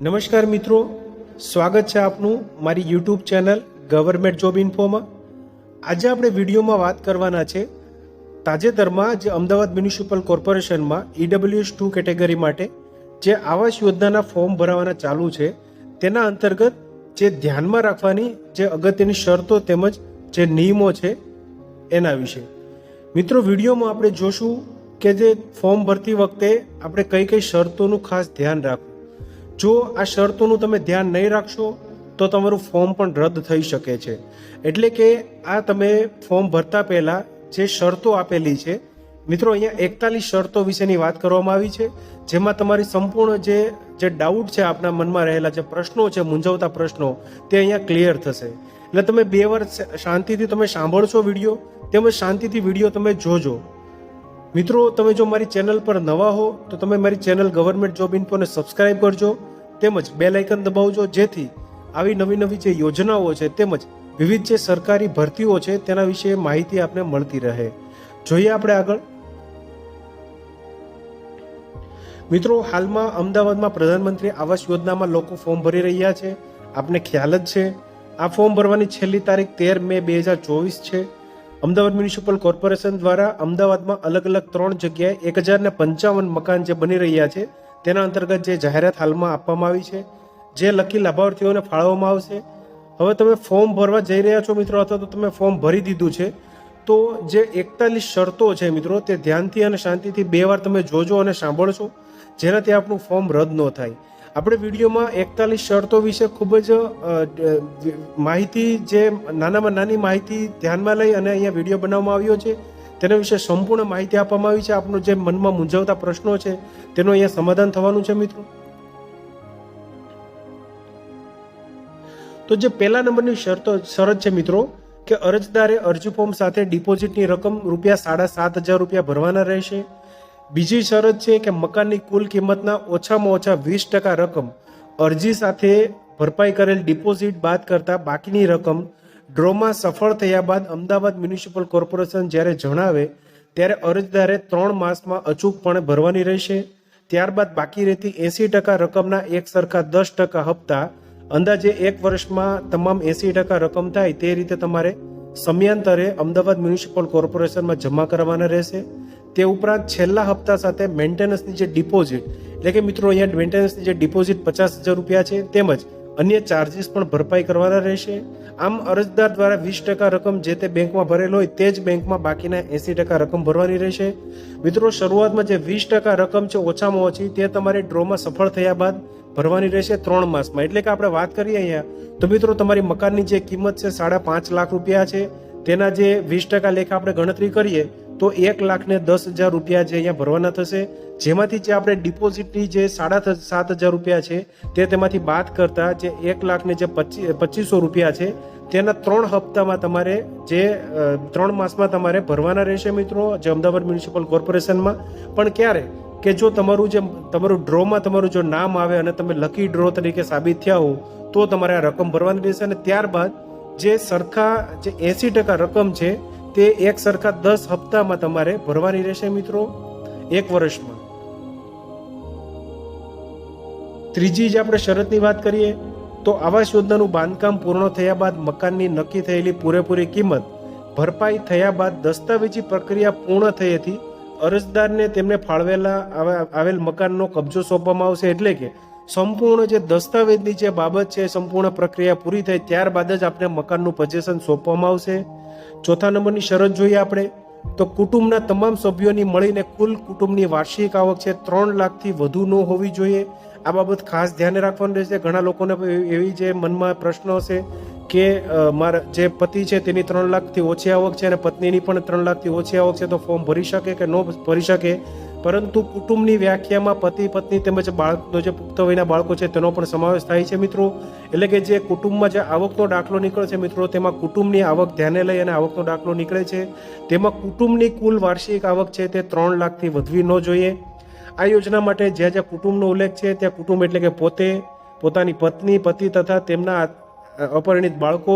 નમસ્કાર મિત્રો. સ્વાગત છે આપનું મારી યુટ્યુબ ચેનલ ગવર્મેન્ટ જોબ ઇન્ફોમાં આજે આપણે વિડીયોમાં વાત કરવાના છે તાજેતરમાં જે અમદાવાદ મ્યુનિસિપલ કોર્પોરેશનમાં ઈડબ્લ્યુએસ ટુ કેટેગરી માટે જે આવાસ યોજનાના ફોર્મ ભરાવાના ચાલુ છે, તેના અંતર્ગત જે ધ્યાનમાં રાખવાની જે અગત્યની શરતો તેમજ જે નિયમો છે એના વિશે. મિત્રો, વિડીયોમાં આપણે જોશું કે જે ફોર્મ ભરતી વખતે આપણે કઈ કઈ શરતોનું ખાસ ધ્યાન રાખવું. જો આ શરતોનું તમે ધ્યાન નહીં રાખશો, તો તમારું ફોર્મ પણ રદ થઈ શકે છે. એટલે કે આ તમે ફોર્મ ભરતા પહેલાં જે શરતો આપેલી છે, મિત્રો અહીંયા એકતાલીસ શરતો વિશેની વાત કરવામાં આવી છે, જેમાં તમારી સંપૂર્ણ જે જે ડાઉટ છે આપના મનમાં રહેલા, જે પ્રશ્નો છે, મૂંઝવતા પ્રશ્નો, તે અહીંયા ક્લિયર થશે. એટલે તમે બે વાર શાંતિથી તમે સાંભળશો વીડિયો, તેમજ શાંતિથી વીડિયો તમે જોજો. મિત્રો, તમે જો મારી ચેનલ પર નવા હો, તો તમે મારી ચેનલ ગવર્મેન્ટ જોબ ઇન્ફોને સબસ્ક્રાઇબ કરજો, તેમજ બે લાઇકન દબાવજો, જેથી આવી નવી નવી જે યોજનાઓ છે, તેમજ વિવિધ જે સરકારી ભરતીઓ છે, તેના વિશે માહિતી આપને મળતી રહે. જોઈએ આપણે આગળ. મિત્રો, હાલમાં અમદાવાદમાં પ્રધાનમંત્રી આવાસ યોજનામાં લોકો ફોર્મ ભરી રહ્યા છે. આપને ખ્યાલ જ છે. આ ફોર્મ ભરવાની છેલ્લી તારીખ તેર મે બે હજાર ચોવીસ છે. અમદાવાદ મ્યુનિસિપલ કોર્પોરેશન દ્વારા અમદાવાદમાં અલગ અલગ ત્રણ જગ્યાએ એક હજારને પંચાવન મકાન જે બની રહ્યા છે, તેના અંતર્ગત જે જાહેરાત હાલમાં આપવામાં આવી છે, જે લકી લાભાર્થીઓને ફાળવવામાં આવશે. હવે તમે ફોર્મ ભરવા જઈ રહ્યા છો મિત્રો, અથવા તો તમે ફોર્મ ભરી દીધું છે, તો જે એકતાલીસ શરતો છે મિત્રો, તે ધ્યાનથી અને શાંતિથી બે વાર તમે જોજો અને સાંભળશો, જેનાથી આપણું ફોર્મ રદ ન થાય. આપણે વિડીયોમાં એકતાલીસ શરતો વિશે ખૂબ જ માહિતી જે નાનામાં નાની માહિતી ધ્યાનમાં લઈ અને અહીંયા વીડિયો બનાવવામાં આવ્યો છે, તેના વિશે સંપૂર્ણ માહિતી આપવામાં આવી છે. આપનો જે મનમાં મૂંઝવતા પ્રશ્નો છે, તેનું અહીંયા સમાધાન થવાનું છે મિત્રો. તો જે પહેલા નંબરની શરતો, શરત છે મિત્રો, કે અરજદારે અરજી ફોર્મ સાથે ડિપોઝિટની રકમ રૂપિયા સાડા સાત હજાર રૂપિયા ભરવાના રહેશે. બીજી શરત છે કે મકાનની કુલ કિંમતના ઓછામાં ઓછા વીસ ટકા રકમ અરજી સાથે ભરપાઈ કરેલ ડિપોઝિટ બાદ કરતાં બાકીની રકમ ડ્રોમાં સફળ થયા બાદ અમદાવાદ મ્યુનિસિપલ કોર્પોરેશન જ્યારે જણાવે, ત્યારે અરજદારે ત્રણ માસમાં અચૂકપણે ભરવાની રહેશે. ત્યારબાદ બાકી રહેતી એંસી ટકા રકમના એક સરખા દસ ટકા હપ્તા અંદાજે એક વર્ષમાં તમામ એંસી ટકા રકમ થાય તે રીતે તમારે સમયાંતરે અમદાવાદ મ્યુનિસિપલ કોર્પોરેશનમાં જમા કરવાના રહેશે. તે ઉપરાંત છેલ્લા હપ્તા સાથે મેન્ટેનન્સની જે ડિપોઝિટ, એટલે કે મિત્રો અહીંયા મેન્ટેનન્સની જે ડિપોઝિટ પચાસ હજાર રૂપિયા છે, તેમજ અન્ય ચાર્જીસ પણ ભરપાઈ કરવાના રહેશે. આમ અરજદાર દ્વારા વીસ ટકા રકમ જે તે બેંકમાં ભરેલ હોય તે જ બેંકમાં બાકીના એંસી ટકા રકમ ભરવાની રહેશે. મિત્રો, શરૂઆતમાં જે વીસ ટકા રકમ છે ઓછામાં ઓછી, તે તમારી ડ્રોમાં સફળ થયા બાદ ભરવાની રહેશે ત્રણ માસમાં. એટલે કે આપણે વાત કરીએ અહીંયા, તો મિત્રો, તમારી મકાનની જે કિંમત છે સાડા પાંચ લાખ રૂપિયા છે. તેના જે વીસ ટકા લેખા આપણે ગણતરી કરીએ તો એક લાખ ને દસ હજાર રૂપિયા જે અહીંયા ભરવાના થશે. જેમાંથી જે આપણે ડિપોઝિટની જે સાડા સાત હજાર રૂપિયા છે, તે તેમાંથી બાદ કરતા જે એક લાખ ને જે પચી, પચીસો રૂપિયા છે, તેના ત્રણ હપ્તામાં તમારે જે ત્રણ માસમાં તમારે ભરવાના રહેશે મિત્રો, જે અમદાવાદ મ્યુનિસિપલ કોર્પોરેશનમાં. પણ ક્યારે? કે જો તમારું જે તમારું ડ્રોમાં તમારું જો નામ આવે અને તમે લકી ડ્રો તરીકે સાબિત થયા હો તો તમારે આ રકમ ભરવાની રહેશે અને ત્યારબાદ જે સરખા, જે એંસી ટકા રકમ છે તે એક સરખા દસ હપ્તામાં તમારે ભરવાની રહેશે મિત્રો, એક વર્ષમાં. ત્રીજી જે આપણે શરતની વાત કરીએ, તો આવાસ યોજનાનું બાંધકામ પૂર્ણ થયા બાદ મકાનની નક્કી થયેલી પૂરેપૂરી કિંમત ભરપાઈ થયા બાદ દસ્તાવેજી પ્રક્રિયા પૂર્ણ થઈ હતી. અરજદારને તેમને ફાળવેલા આવેલ મકાનનો કબજો સોંપવામાં આવશે એટલે કે સંપૂર્ણ જે દસ્તાવેજની જે બાબત છે, સંપૂર્ણ પ્રક્રિયા પૂરી થઈ ત્યારબાદ જ આપણે મકાનનું પજેશન સોંપવામાં આવશે. ચોથા નંબરની શરત જોઈએ આપણે. તો કુટુંબના તમામ સભ્યોની મળીને કુલ કુટુંબની વાર્ષિક આવક છે ત્રણ લાખથી વધુ ન હોવી જોઈએ. આ બાબત ખાસ ધ્યાને રાખવાનું રહેશે. ઘણા લોકોને એવી જે મનમાં પ્રશ્નો હશે કે મારા જે પતિ છે તેની ત્રણ લાખથી ઓછી આવક છે અને પત્નીની પણ ત્રણ લાખથી ઓછી આવક છે તો ફોર્મ ભરી શકે કે ન ભરી શકે? પરંતુ કુટુંબની વ્યાખ્યામાં પતિ, પત્ની તેમજ બાળકનો જે પુખ્ત વયના બાળકો છે તેનો પણ સમાવેશ થાય છે મિત્રો. એટલે કે જે કુટુંબમાં જે આવકનો દાખલો નીકળે છે મિત્રો, તેમાં કુટુંબની આવક ધ્યાને લઈ અને આવકનો દાખલો નીકળે છે. તેમાં કુટુંબની કુલ વાર્ષિક આવક છે તે ત્રણ લાખથી વધવી ન જોઈએ. આ યોજના માટે જ્યાં જ્યાં કુટુંબનો ઉલ્લેખ છે, ત્યાં કુટુંબ એટલે કે પોતે, પોતાની પત્ની, પતિ તથા તેમના અપરિણિત બાળકો,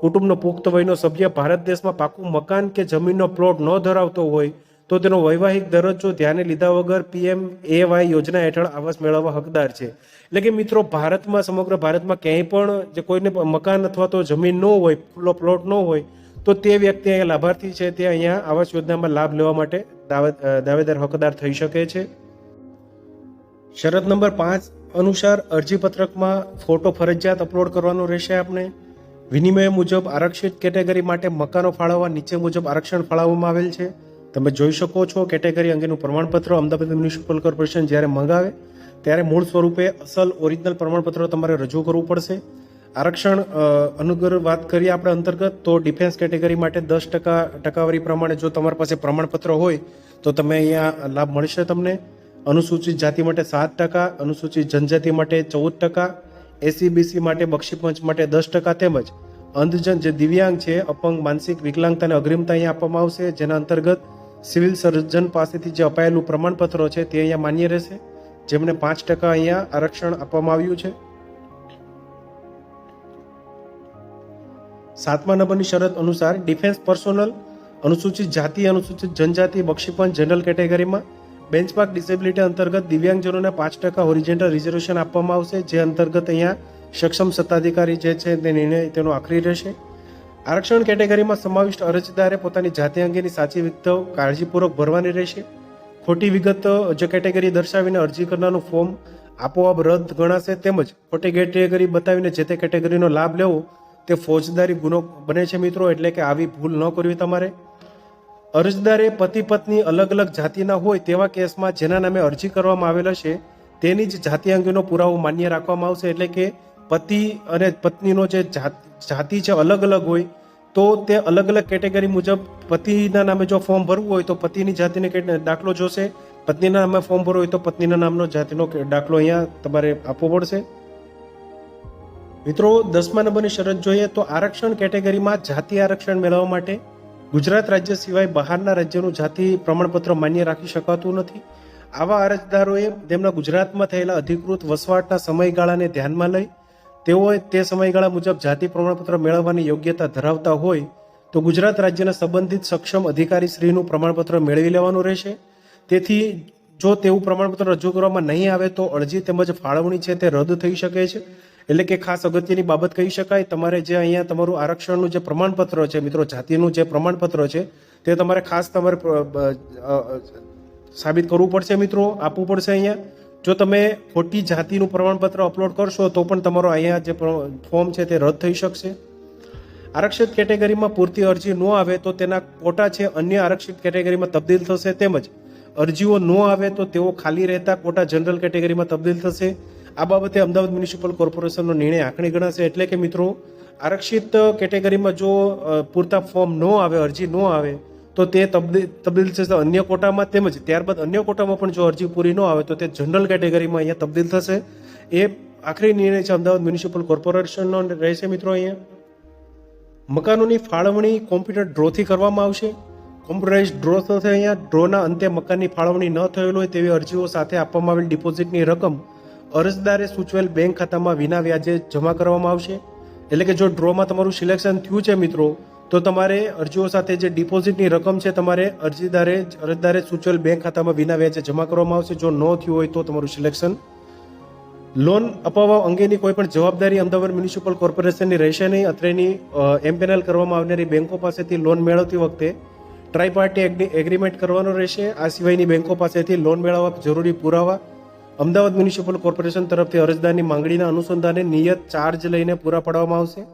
કુટુંબનો પુખ્ત વયનો સભ્ય ભારત દેશમાં પાકું મકાન કે જમીનનો પ્લોટ ન ધરાવતો હોય તો તેનો વૈવાહિક દરજ્જો ધ્યાને લીધા વગર પીએમ વાય યોજના હેઠળ આવાસ મેળવવા હકદાર છે. એટલે કે મિત્રો, ભારતમાં, સમગ્ર ભારતમાં ક્યાંય પણ જે કોઈને મકાન અથવા તો જમીન ન હોય, ખુલ્લો પ્લોટ ન હોય, તો તે વ્યક્તિ અહીંયા લાભાર્થી છે. તે અહીંયા આવાસ યોજનામાં લાભ લેવા માટે દાવેદાર હકદાર થઈ શકે છે. શરત નંબર પાંચ અનુસાર અરજીપત્રકમાં ફોટો ફરજિયાત અપલોડ કરવાનો રહેશે આપણે વિનિમય મુજબ આરક્ષિત કેટેગરી માટે મકાનો ફાળવવા નીચે મુજબ આરક્ષણ ફાળવવામાં આવેલ છે. તમે જોઈ શકો છો કેટેગરી અંગેનું પ્રમાણપત્ર. અમદાવાદ મ્યુનિસિપલ કોર્પોરેશન જ્યારે મંગાવે, ત્યારે મૂળ સ્વરૂપે અસલ ઓરિજિનલ પ્રમાણપત્ર તમારે રજૂ કરવું પડશે. આરક્ષણ અનુગર વાત કરીએ આપણે અંતર્ગત, તો ડિફેન્સ કેટેગરી માટે દસ ટકા ટકાવારી પ્રમાણે જો તમારી પાસે પ્રમાણપત્ર હોય, તો તમે અહીંયા લાભ મળશે તમને. અનુસૂચિત જાતિ માટે સાત ટકા, અનુસૂચિત જનજાતિ માટે ચૌદ ટકા એસીબીસી માટે બક્ષીપંચ માટે દસ ટકા તેમજ અંધજન જે દિવ્યાંગ છે, અપંગ, માનસિક વિકલાંગતા અને અગ્રિમતા અહીંયા આપવામાં આવશે. જેના અંતર્ગત સિવિલ સર્જન પાસેથી જે અપાયેલું પ્રમાણપત્રો છે તે અહીંયા માન્ય રહેશે, જેમને પાંચ ટકા અહીંયા આરક્ષણ આપવામાં આવ્યું છે. સાતમા નંબરની શરત અનુસાર ડિફેન્સ પર્સોનલ, અનુસૂચિત જાતિ, અનુસૂચિત જનજાતિ બક્ષીપંચ જનરલ કેટેગરીમાં બેન્ચમાર્ક ડિસેબિલિટી અંતર્ગત દિવ્યાંગજનોને પાંચ ટકા ઓરિજિનલ રિઝર્વેશન આપવામાં આવશે, જે અંતર્ગત અહીંયા સક્ષમ સત્તાધિકારી જે છે તે નિર્ણય તેનો આખરી રહેશે. આરક્ષણ કેટેગરીમાં સમાવિષ્ટ અરજદારે પોતાની જાતિ અંગેની સાચી વિગતો કાળજીપૂર્વક ભરવાની રહેશે. ખોટી વિગત જે કેટેગરી દર્શાવીને અરજી કરનારનું ફોર્મ આપોઆપ રદ ગણાશે તેમજ ખોટી કેટેગરી બતાવીને જે તે કેટેગરીનો લાભ લેવો તે ફોજદારી ગુનો બને છે મિત્રો, એટલે કે આવી ભૂલ ન કરવી તમારે. અરજદારે પતિ પત્ની અલગ અલગ જાતિના હોય તેવા કેસમાં જેના નામે અરજી કરવામાં આવેલ હશે તેની જ જાતિ અંગેનો પુરાવો માન્ય રાખવામાં આવશે, એટલે કે પતિ અને પત્નીનો જે જાતિ છે અલગ અલગ હોય, તો તે અલગ અલગ કેટેગરી મુજબ પતિના નામે જો ફોર્મ ભરવું હોય તો પતિની જાતિને કે- દાખલો જોશે. પત્નીના નામે ફોર્મ ભરવું હોય તો પત્નીના નામનો જાતિનો દાખલો અહીંયા તમારે આપવો પડશે. મિત્રો, દસમા નંબરની શરત જોઈએ તો આરક્ષણ કેટેગરીમાં જાતિ આરક્ષણ મેળવવા માટે ગુજરાત રાજ્ય સિવાય બહારના રાજ્યનું જાતિ પ્રમાણપત્ર માન્ય રાખી શકાતું નથી. આવા અરજદારોએ તેમના ગુજરાતમાં થયેલા અધિકૃત વસવાટના સમયગાળાને ધ્યાનમાં લઈ તેઓએ તે સમયગાળા મુજબ જાતિ પ્રમાણપત્ર મેળવવાની યોગ્યતા ધરાવતા હોય તો ગુજરાત રાજ્યના સંબંધિત સક્ષમ અધિકારી શ્રીનું પ્રમાણપત્ર મેળવી લેવાનું રહેશે. તેથી જો તેવું પ્રમાણપત્ર રજૂ કરવામાં નહીં આવે તો અરજી તેમજ ફાળવણી છે તે રદ થઈ શકે છે. એટલે કે ખાસ અગત્યની બાબત કહી શકાય, તમારે જે અહીંયા તમારું આરક્ષણનું જે પ્રમાણપત્ર છે, મિત્રો, જાતિનું જે પ્રમાણપત્ર છે, તે તમારે ખાસ તમારે સાબિત કરવું પડશે મિત્રો, આપવું પડશે અહીંયા. જો તમે ખોટી જાતિનું પ્રમાણપત્ર અપલોડ કરશો, તો પણ તમારો અહીંયા જે ફોર્મ છે તે રદ થઈ શકશે. આરક્ષિત કેટેગરીમાં પૂરતી અરજી ન આવે તો તેના કોટા છે, અન્ય આરક્ષિત કેટેગરીમાં તબદીલ થશે તેમજ અરજીઓ ન આવે તો તેઓ ખાલી રહેતા કોટા જનરલ કેટેગરીમાં તબદીલ થશે. આ બાબતે અમદાવાદ મ્યુનિસિપલ કોર્પોરેશનનો નિર્ણય આંકણી ગણાશે. એટલે કે મિત્રો, આરક્ષિત કેટેગરીમાં જો પૂરતા ફોર્મ ન આવે, અરજી ન આવે તો તે તબદીલ થશે અન્ય કોટામાં તેમજ ત્યારબાદ અન્ય કોટામાં પણ જો અરજી પૂરી ન આવે તો તે જનરલ કેટેગરીમાં અહીંયા તબદીલ થશે. એ આખરી નિર્ણય છે અમદાવાદ મ્યુનિસિપલ કોર્પોરેશનનો રહેશે મિત્રો અહીંયા. મકાનોની ફાળવણી કોમ્પ્યુટર ડ્રોથી કરવામાં આવશે. કોમ્પ્યુટરાઇઝ ડ્રો થશે અહીંયા ડ્રોના અંતે મકાનની ફાળવણી ન થયેલ હોય તેવી અરજીઓ સાથે આપવામાં આવેલ ડિપોઝિટની રકમ અરજદારે સૂચવેલ બેંક ખાતામાં વિના વ્યાજે જમા કરવામાં આવશે. એટલે કે જો ડ્રોમાં તમારું સિલેક્શન થયું છે મિત્રો તો તમારે અરજીઓ સાથે જે ડિપોઝિટની રકમ છે, તમારે અરજીદારે, અરજદારે સૂચવેલ બેંક ખાતામાં વિના વ્યાજે જમા કરવામાં આવશે. જો ન થયું હોય તો તમારું સિલેક્શન. લોન અપાવવા અંગેની કોઈ પણ જવાબદારી અમદાવાદ મ્યુનિસિપલ કોર્પોરેશનની રહેશે નહીં. અત્રેની એમ્પેનલ કરવામાં આવનારી બેંકો પાસેથી લોન મેળવતી વખતે ટ્રાયપાર્ટી એગ્રીમેન્ટ કરવાનો રહેશે. આ સિવાયની બેંકો પાસેથી લોન મેળવવા જરૂરી પુરાવા અમદાવાદ મ્યુનિસિપલ કોર્પોરેશન તરફથી અરજદારની માંગણીના અનુસંધાને નિયત ચાર્જ લઈને પૂરા પાડવામાં આવશે.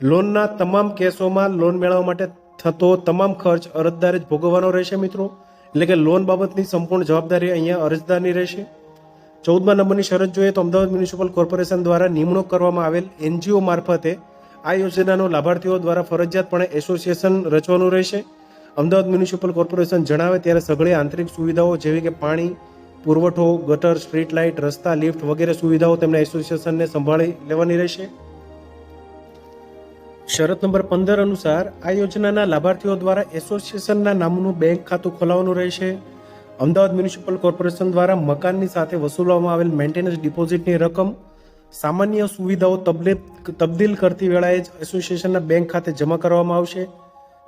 લોનના તમામ કેસોમાં લોન મેળવવા માટે થતો તમામ ખર્ચ અરજદારે જ ભોગવવાનો રહેશે મિત્રો. એટલે કે લોન બાબતની સંપૂર્ણ જવાબદારી અહીંયા અરજદારની રહેશે. ચૌદમા નંબરની શરત જોઈએ તો અમદાવાદ મ્યુનિસિપલ કોર્પોરેશન દ્વારા નિમણૂક કરવામાં આવેલ એનજીઓ મારફતે આ યોજનાનો લાભાર્થીઓ દ્વારા ફરજિયાતપણે એસોસિએશન રચવાનું રહેશે. અમદાવાદ મ્યુનિસિપલ કોર્પોરેશન જણાવે ત્યારે સઘળી આંતરિક સુવિધાઓ જેવી કે પાણી, પુરવઠો, ગટર, સ્ટ્રીટ લાઇટ, રસ્તા, લિફ્ટ વગેરે સુવિધાઓ તેમના એસોસિએશનને સંભાળી લેવાની રહેશે. શરત નંબર પંદર અનુસાર આ યોજનાના લાભાર્થીઓ દ્વારા એસોસિએશનના નામનું બેંક ખાતું ખોલાવવાનું રહેશે. અમદાવાદ મ્યુનિસિપલ કોર્પોરેશન દ્વારા મકાનની સાથે વસૂલવામાં આવેલ મેન્ટેનન્સ ડિપોઝિટની રકમ, સામાન્ય સુવિધાઓ તબદીલ કરતી વેળાએ જ એસોસિએશનના બેંક ખાતે જમા કરવામાં આવશે.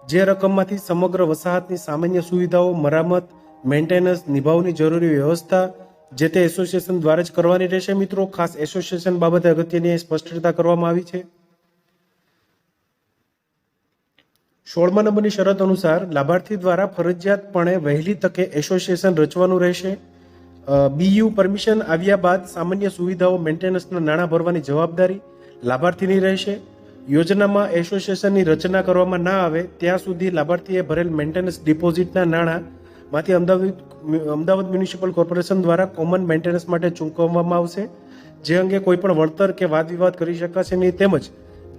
જે રકમમાંથી સમગ્ર વસાહતની સામાન્ય સુવિધાઓ, મરામત, મેન્ટેનન્સ, નિભાવની જરૂરી વ્યવસ્થા જે તે એસોસિએશન દ્વારા જ કરવાની રહેશે. મિત્રો, ખાસ એસોસિએશન બાબતે અગત્યની સ્પષ્ટતા કરવામાં આવી છે. સોળમા નંબરની શરત અનુસાર લાભાર્થી દ્વારા ફરજિયાતપણે વહેલી તકે એસોસિએશન રચવાનું રહેશે. બીયુ પરમિશન આવ્યા બાદ સામાન્ય સુવિધાઓ મેન્ટેનન્સના નાણાં ભરવાની જવાબદારી લાભાર્થીની રહેશે. યોજનામાં એસોસિએશનની રચના કરવામાં ના આવે ત્યાં સુધી લાભાર્થીએ ભરેલ મેન્ટેનન્સ ડિપોઝિટના નાણાંમાંથી અમદાવાદ અમદાવાદ મ્યુનિસિપલ કોર્પોરેશન દ્વારા કોમન મેન્ટેનન્સ માટે ચૂકવવામાં આવશે. જે અંગે કોઈપણ વળતર કે વાદ વિવાદ કરી શકાશે નહીં. તેમજ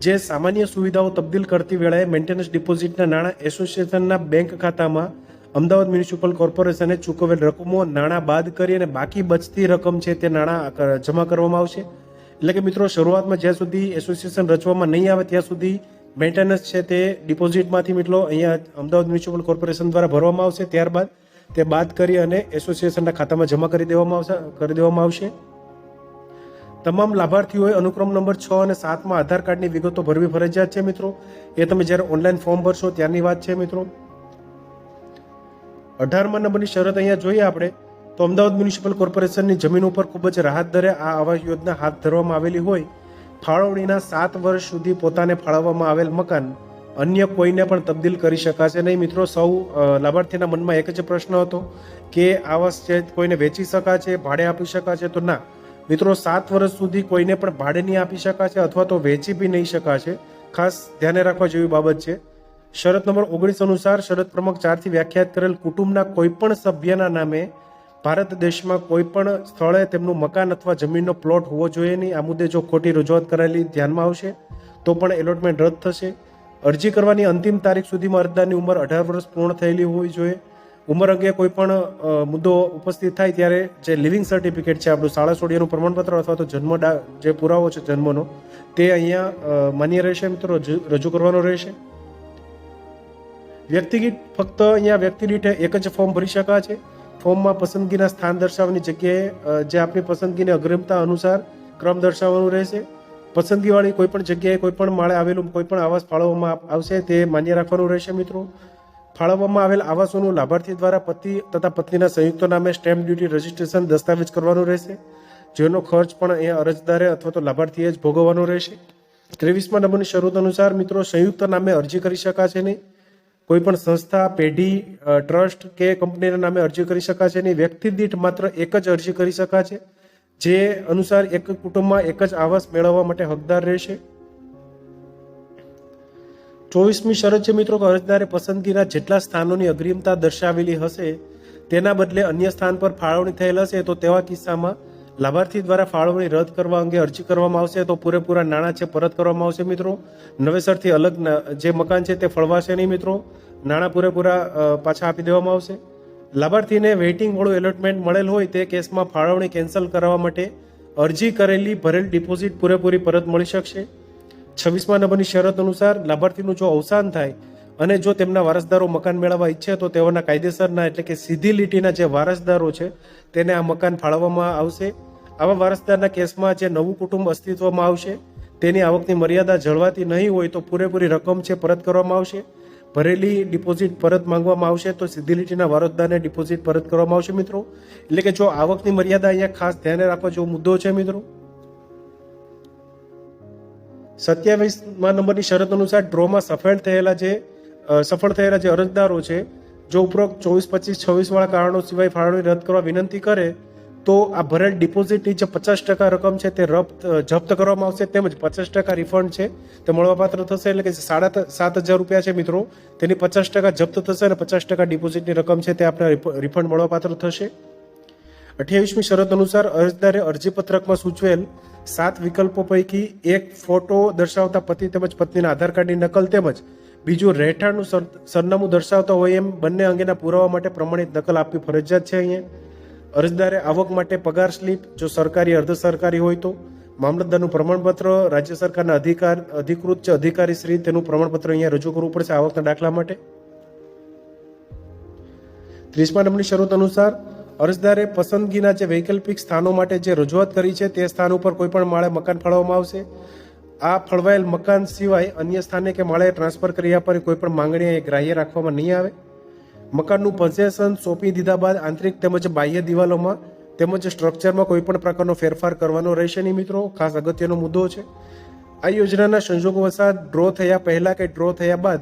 જે સામાન્ય સુવિધાઓ તબદીલ કરતી વેળાએ મેન્ટેનન્સ ડિપોઝિટના નાણાં એસોસિએશનના બેંક ખાતામાં અમદાવાદ મ્યુનિસિપલ કોર્પોરેશને ચૂકવેલ રકમો નાણાં બાદ કરી અને બાકી બચતી રકમ છે તે નાણાં જમા કરવામાં આવશે. એટલે કે મિત્રો, શરૂઆતમાં જ્યાં સુધી એસોસિએશન રચવામાં નહીં આવે ત્યાં સુધી મેન્ટેનન્સ છે તે ડિપોઝિટમાંથી મિત્રો અહીંયા અમદાવાદ મ્યુનિસિપલ કોર્પોરેશન દ્વારા ભરવામાં આવશે. ત્યારબાદ તે બાદ કરી અને એસોસિએશનના ખાતામાં જમા કરી દેવામાં આવશે કરી દેવામાં આવશે. તમામ લાભાર્થીઓએ અનુક્રમ નંબર છ અને સાતમાં આધાર કાર્ડની વિગતો ભરવી ફરજિયાત છે, મિત્રો. એ તમે જ્યારે ઓનલાઈન ફોર્મ ભરશો ત્યારની વાત છે, મિત્રો. અઢારમાં નંબરની શરત અહીંયા જોઈએ આપણે, તો અમદાવાદ મ્યુનિસિપલ કોર્પોરેશનની જમીન ઉપર ખૂબ જ રાહત દરે આ આવાસ યોજના હાથ ધરવામાં આવેલી હોય. ફાળવણીના સાત વર્ષ સુધી પોતાને ફાળવવામાં આવેલ મકાન અન્ય કોઈને પણ તબદીલ કરી શકાશે નહીં, મિત્રો. સૌ લાભાર્થીના મનમાં એક જ પ્રશ્ન હતો કે આવાસ છે કોઈને વેચી શકાશે, ભાડે આપી શકાશે તો ના. મિત્રો, સાત વર્ષ સુધી કોઈને પણ ભાડે નહીં આપી શકાશે અથવા તો વેચી બી નહીં શકાશે. ખાસ ધ્યાને રાખવા જેવી બાબત છે. શરત નંબર ઓગણીસ અનુસાર શરત ક્રમાંક ચારથી વ્યાખ્યાત કરેલ કુટુંબના કોઈપણ સભ્યના નામે ભારત દેશમાં કોઈ પણ સ્થળે તેમનું મકાન અથવા જમીનનો પ્લોટ હોવો જોઈએ નહીં. આ મુદ્દે જો ખોટી રજૂઆત કરાયેલી ધ્યાનમાં આવશે, તો પણ એલોટમેન્ટ રદ થશે. અરજી કરવાની અંતિમ તારીખ સુધીમાં અરજદારની ઉંમર અઢાર વર્ષ પૂર્ણ થયેલી હોવી જોઈએ. ઉંમર અંગે કોઈ પણ મુદ્દો ઉપસ્થિત થાય ત્યારે જે લિવિંગ સર્ટિફિકેટ છે આપણું શાળા છોડીનું પ્રમાણપત્ર અથવા તો જન્મ જે પુરાવો છે જન્મનો, તે અહીંયા માન્ય રહેશે મિત્રો? રજૂ કરવાનો રહેશે? વ્યક્તિગત ફક્ત અહીંયા વ્યક્તિ દીઠે એક જ ફોર્મ ભરી શકાશે ફોર્મમાં પસંદગીના સ્થાન દર્શાવવાની જગ્યાએ જે આપની પસંદગીની અગ્રિમતા અનુસાર ક્રમ દર્શાવવાનું રહેશે. પસંદગીવાળી કોઈ પણ જગ્યાએ કોઈ પણ માળે આવેલું, કોઈ પણ આવાસ ફાળવવામાં આવશે તે માન્ય રાખવાનું રહેશે મિત્રો. ફાળવવામાં આવેલ આવાસોનું લાભાર્થી દ્વારા પતિ તથા પત્નીના સંયુક્ત નામે સ્ટેમ્પ ડ્યુટી રજીસ્ટ્રેશન દસ્તાવેજ કરવાનું રહેશે. જેનો ખર્ચ પણ અહીંયા અરજદારે અથવા તો લાભાર્થીએ જ ભોગવવાનો રહેશે. ત્રેવીસમાં નંબરની શરૂઆત અનુસાર મિત્રો સંયુક્ત નામે અરજી કરી શકાશે નહીં. કોઈ પણ સંસ્થા, પેઢી ટ્રસ્ટ કે કંપનીના નામે અરજી કરી શકાશે નહીં. વ્યક્તિ દીઠ માત્ર એક જ અરજી કરી શકાશે. જે અનુસાર એક કુટુંબમાં એક જ આવાસ મેળવવા માટે હકદાર રહેશે. ચોવીસમી શરત મિત્રો કે અરજદારે પસંદગીના જેટલા સ્થાનોની અગ્રિમતા દર્શાવેલી હશે, તેના બદલે અન્ય સ્થાન પર ફાળવણી થયેલ હશે, તો તેવા કિસ્સામાં લાભાર્થી દ્વારા ફાળવણી રદ કરવા અંગે અરજી કરવામાં આવશે, તો પૂરેપૂરા નાણાં છે, પરત કરવામાં આવશે મિત્રો. નવેસરથી અલગ જે મકાન છે તે ફળવાશે નહીં મિત્રો. નાણાં પૂરેપૂરા પાછા આપી દેવામાં આવશે. લાભાર્થીને વેઇટિંગ વાળું એલોટમેન્ટ મળેલ હોય તે કેસમાં ફાળવણી કેન્સલ કરવા માટે અરજી કરેલી ભરેલ ડિપોઝિટ પૂરેપૂરી પરત મળી શકશે. છવ્વીસમા નંબરની શરત અનુસાર લાભાર્થીનું જો અવસાન થાય અને જો તેમના વારસદારો મકાન મેળવવા ઈચ્છે, તો તેઓના કાયદેસરના એટલે કે સીધી લીટીના જે વારસદારો છે, તેને આ મકાન ફાળવવામાં આવશે. આવા વારસદારના કેસમાં જે નવું કુટુંબ અસ્તિત્વમાં આવશે, તેની આવકની મર્યાદા જળવાતી નહીં હોય, તો પૂરેપૂરી રકમ છે, પરત કરવામાં આવશે. ભરેલી ડિપોઝિટ પરત માંગવામાં આવશે, તો સીધી લીટીના વારસદારને ડિપોઝિટ પરત કરવામાં આવશે, મિત્રો. એટલે કે જો આવકની મર્યાદા અહીંયા ખાસ ધ્યાને રાખવા જેવો મુદ્દો છે, મિત્રો સત્યાવીસમાં નંબરની શરત અનુસાર ડ્રોમાં સફળ થયેલા જે સફળ થયેલા જે અરજદારો છે, જો ઉપરોક્ત ચોવીસ, પચીસ છવ્વીસવાળા કારણો સિવાય ફાળવણી રદ કરવા વિનંતી કરે, તો આ ભરેલ ડિપોઝિટની જે પચાસ ટકા રકમ છે તે રપ્ત જપ્ત કરવામાં આવશે તેમજ પચાસ ટકા રિફંડ છે તે મળવાપાત્ર થશે એટલે કે સાડા સાત હજાર રૂપિયા છે મિત્રો, તેની પચાસ ટકા જપ્ત થશે અને પચાસ ટકા ડિપોઝિટની રકમ છે તે આપણે રિફંડ મળવાપાત્ર થશે. અઠ્યાવીસમી શરત અનુસાર અરજદારે અરજીપત્રકમાં સૂચવેલ સાત વિકલ્પો પૈકી એક ફોટો દર્શાવતા પતિ તેમજ પત્નીના આધાર કાર્ડની નકલ તેમજ બીજું રહેઠાણનું સર- સરનામું દર્શાવતા હોય એમ બંને અંગેના પુરાવા માટે પ્રમાણિત નકલ આપવી ફરજિયાત છે અહીંયા. અરજદારે આવક માટે પગાર સ્લીપ, જો સરકારી, અર્ધ સરકારી હોય તો. મામલતદારનું પ્રમાણપત્ર, રાજ્ય સરકારના અધિકાર, અધિકૃત છે અધિકારી શ્રી, તેનું પ્રમાણપત્ર અહીંયા રજૂ કરવું પડશે આવકના દાખલા માટે. ત્રીસમા નંબરની શરત અનુસાર અરજદારે પસંદગીના જે વૈકલ્પિક સ્થાનો માટે જે રજૂઆત કરી છે તે સ્થાન ઉપર કોઈ પણ માળે મકાન ફાળવવામાં આવશે. આ ફળવાયેલ મકાન સિવાય અન્ય સ્થાને કે માળે ટ્રાન્સફર કરી આપવાની કોઈ પણ માંગણી એ ગ્રાહ્ય રાખવામાં નહીં આવે. મકાનનું પઝેશન સોંપી દીધા બાદ આંતરિક તેમજ બાહ્ય દિવાલોમાં તેમજ સ્ટ્રક્ચરમાં કોઈ પણ પ્રકારનો ફેરફાર કરવાનો રહેશે નહીં મિત્રો. ખાસ અગત્યનો મુદ્દો છે. આ યોજનાના સંજોગો વસાત ડ્રો થયા પહેલાં કે ડ્રો થયા બાદ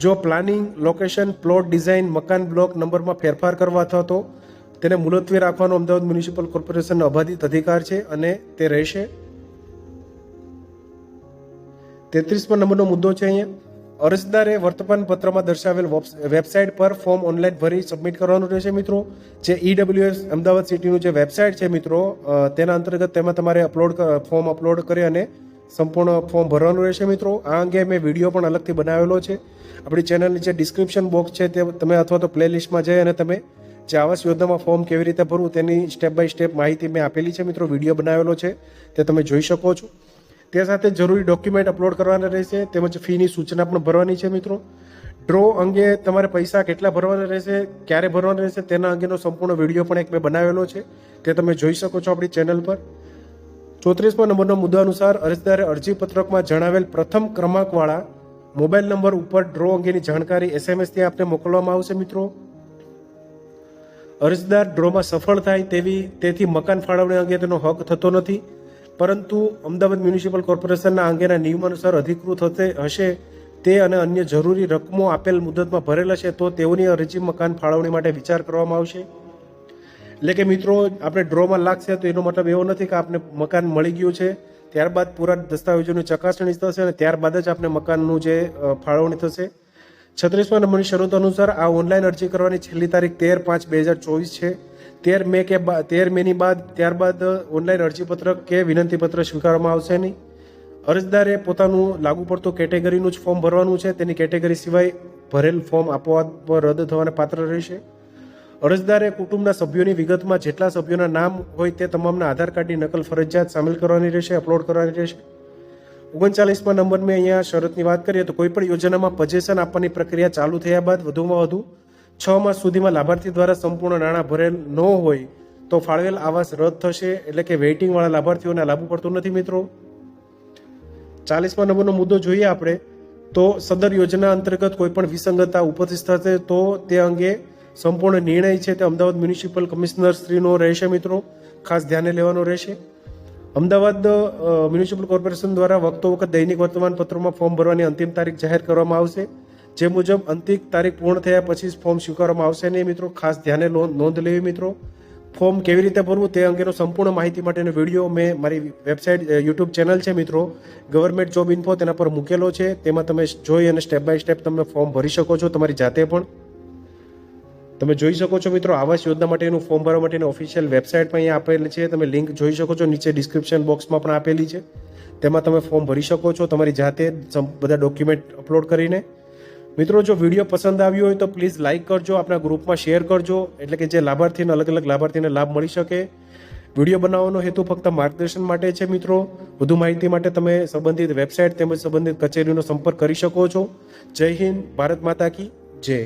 જો પ્લાનિંગ, લોકેશન, પ્લોટ ડિઝાઇન, મકાન બ્લોક નંબરમાં ફેરફાર કરવા થતો તેને મુલતવી રાખવાનો અમદાવાદ મ્યુનિસિપલ કોર્પોરેશનનો અબાધિત અધિકાર છે અને તે રહેશે. તેત્રીસમો નંબરનો મુદ્દો છે અહીંયા. અરજદારે વર્તમાન પત્રમાં દર્શાવેલ વોબ્સ- વેબસાઇટ પર ફોર્મ ઓનલાઈન ભરી સબમિટ કરવાનું રહેશે મિત્રો. જે ઈડબ્લ્યુએસ અમદાવાદ સિટીનું જે વેબસાઇટ છે મિત્રો તેના અંતર્ગત તેમાં તમારે અપલોડ ફોર્મ અપલોડ કરી અને સંપૂર્ણ ફોર્મ ભરવાનું રહેશે મિત્રો. આ અંગે મેં વીડિયો પણ અલગથી બનાવેલો છે. આપણી ચેનલની જે ડિસ્ક્રિપ્શન બોક્સ છે તે તમે અથવા તો પ્લેલિસ્ટમાં જઈ અને તમે જે આવાસ યોજનામાં ફોર્મ કેવી રીતે ભરવું તેની સ્ટેપ બાય સ્ટેપ માહિતી મેં આપેલી છે મિત્રો વીડિયો બનાવેલો છે, તે તમે જોઈ શકો છો. તે સાથે જરૂરી ડોક્યુમેન્ટ અપલોડ કરવાના રહેશે, તેમજ ફીની સૂચના પણ ભરવાની છે મિત્રો. ડ્રો અંગે તમારે પૈસા કેટલા ભરવાના રહેશે, ક્યારે ભરવાના રહેશે, તેના અંગેનો સંપૂર્ણ વીડિયો પણ એક મેં બનાવેલો છે, તે તમે જોઈ શકો છો આપણી ચેનલ પર. ચોત્રીસમા નંબરનો મુદ્દા અનુસાર અરજદારે અરજીપત્રકમાં જણાવેલ પ્રથમ ક્રમાંકવાળા મોબાઈલ નંબર ઉપર ડ્રો અંગેની જાણકારી એસએમએસથી આપને મોકલવામાં આવશે મિત્રો. અરજદાર ડ્રોમાં સફળ થાય તેવી તેથી મકાન ફાળવણી અંગે તેનો હક થતો નથી. પરંતુ અમદાવાદ મ્યુનિસિપલ કોર્પોરેશનના અંગેના નિયમ અનુસાર અધિકૃત હશે હશે તે અને અન્ય જરૂરી રકમો આપેલ મુદતમાં ભરેલ હશે તો તેઓની અરજી મકાન ફાળવણી માટે વિચાર કરવામાં આવશે. એટલે કે મિત્રો, આપણે ડ્રોમાં લાગશે તો એનો મતલબ એવો નથી કે આપને મકાન મળી ગયું છે, ત્યારબાદ પૂરા દસ્તાવેજોની ચકાસણી થશે અને ત્યારબાદ જ આપને મકાનનું જે ફાળવણી થશે. છત્રીસમા નંબરની શરૂઆત અનુસાર આ ઓનલાઈન અરજી કરવાની છેલ્લી તારીખ તેર પાંચ બે હજાર ચોવીસ છે. તેર મે કે તેર મેની બાદ, ત્યારબાદ ઓનલાઈન અરજીપત્રક કે વિનંતીપત્ર સ્વીકારવામાં આવશે નહીં. અરજદારે પોતાનું લાગુ પડતું કેટેગરીનું જ ફોર્મ ભરવાનું છે. તેની કેટેગરી સિવાય ભરેલ ફોર્મ આપોઆપ રદ થવાને પાત્ર રહેશે. અરજદારે કુટુંબના સભ્યોની વિગતમાં જેટલા સભ્યોના નામ હોય તે તમામના આધાર કાર્ડની નકલ ફરજિયાત સામેલ કરવાની રહેશે, અપલોડ કરવાની રહેશે. ઓગણચાલીસમાં નંબર મેં અહીંયા શરતની વાત કરીએ તો કોઈ પણ યોજનામાં પજેશન આપવાની પ્રક્રિયા ચાલુ થયા બાદ વધુમાં વધુ છ માસ સુધીમાં લાભાર્થી દ્વારા સંપૂર્ણ નાણાં ભરેલ ન હોય તો ફાળવેલ આવાસ રદ થશે એટલે કે વેઇટિંગવાળા લાભાર્થીઓને લાગુ પડતું નથી, મિત્રો. ચાલીસમાં નંબરનો મુદ્દો જોઈએ આપણે તો સદર યોજના અંતર્ગત કોઈ પણ વિસંગતતા ઉપસ્થિત થશે તો તે અંગે સંપૂર્ણ નિર્ણય છે તે અમદાવાદ મ્યુનિસિપલ કમિશનર શ્રીનો રહેશે, મિત્રો. ખાસ ધ્યાને લેવાનો રહેશે. અમદાવાદ મ્યુનિસિપલ કોર્પોરેશન દ્વારા વખતો વખત દૈનિક વર્તમાનપત્રોમાં ફોર્મ ભરવાની અંતિમ તારીખ જાહેર કરવામાં આવશે. જે મુજબ અંતિમ તારીખ પૂર્ણ થયા પછી જ ફોર્મ સ્વીકારવામાં આવશે નહીં મિત્રો. ખાસ ધ્યાને નોંધ લેવી મિત્રો. ફોર્મ કેવી રીતે ભરવું તે અંગેનો સંપૂર્ણ માહિતી માટેનો વીડિયો મેં મારી વેબસાઇટ યુટ્યુબ ચેનલ છે મિત્રો. ગવર્મેન્ટ જોબ ઇન્ફો તેના પર મૂકેલો છે. તેમાં તમે જોઈ અને સ્ટેપ બાય સ્ટેપ તમે ફોર્મ ભરી શકો છો તમારી જાતે પણ. તમે જોઈ શકો છો મિત્રો, આવાસ યોજના માટેનું ફોર્મ ભરવા માટેની ઓફિશિયલ વેબસાઇટ પણ અહીંયા આપેલી છે. તમે લિંક જોઈ શકો છો, નીચે ડિસ્ક્રિપ્શન બોક્સમાં પણ આપેલી છે. તેમાં તમે ફોર્મ ભરી શકો છો, તમારી જાતે બધા ડોક્યુમેન્ટ અપલોડ કરીને. મિત્રો, જો વીડિયો પસંદ આવ્યો હોય તો પ્લીઝ લાઇક કરજો આપણા ગ્રુપમાં શેર કરજો, એટલે કે જે લાભાર્થીને અલગ અલગ લાભાર્થીને લાભ મળી શકે. વીડિયો બનાવવાનો હેતુ ફક્ત માર્ગદર્શન માટે છે મિત્રો. વધુ માહિતી માટે તમે સંબંધિત વેબસાઇટ તેમજ સંબંધિત કચેરીનો સંપર્ક કરી શકો છો. જય હિન્દ, ભારત માતા કી જય.